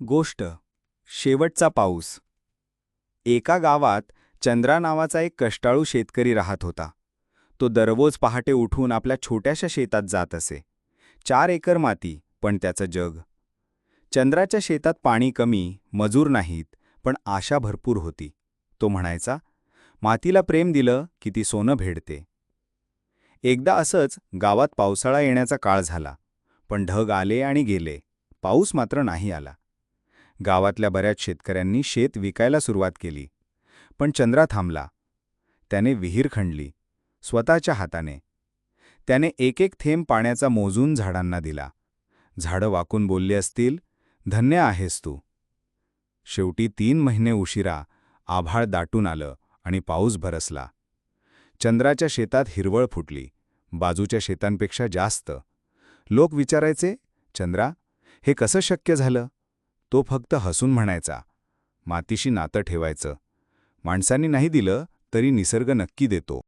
गोष्ट शेवटचा पाऊस. एका गावात चंद्रा नावाचा एक कष्टाळू शेतकरी राहत होता. तो दररोज पहाटे उठून आपल्या छोट्याशा शेतात जात असे. चार एकर माती पण त्याचं जग. चंद्राच्या शेतात पाणी कमी मजूर नाहीत पण आशा भरपूर होती. तो म्हणायचा मातीला प्रेम दिलं की ती सोनं भेडते. एकदा असंच गावात पावसाळा येण्याचा काळ झाला पण ढग आले आणि गेले. पाऊस मात्र नाही आला. गावातल्या बऱ्याच शेतकऱ्यांनी शेत विकायला सुरुवात केली. पण चंद्रा थांबला. त्याने विहीर खणली. स्वतःच्या हाताने. त्याने एक एक थेंब पाण्याचा मोजून झाडांना दिला. झाडं वाकून बोलले असतील धन्य आहेस तू. शेवटी तीन महिने उशिरा आभाळ दाटून आलं आणि पाऊस भरसला. चंद्राच्या शेतात हिरवळ फुटली. बाजूच्या शेतांपेक्षा जास्त. लोक विचारायचे चंद्रा हे कसं शक्य झालं? तो फक्त हसून म्हणायचा मातीशी नातं ठेवायचं. माणसांनी नाही दिलं तरी निसर्ग नक्की देतो.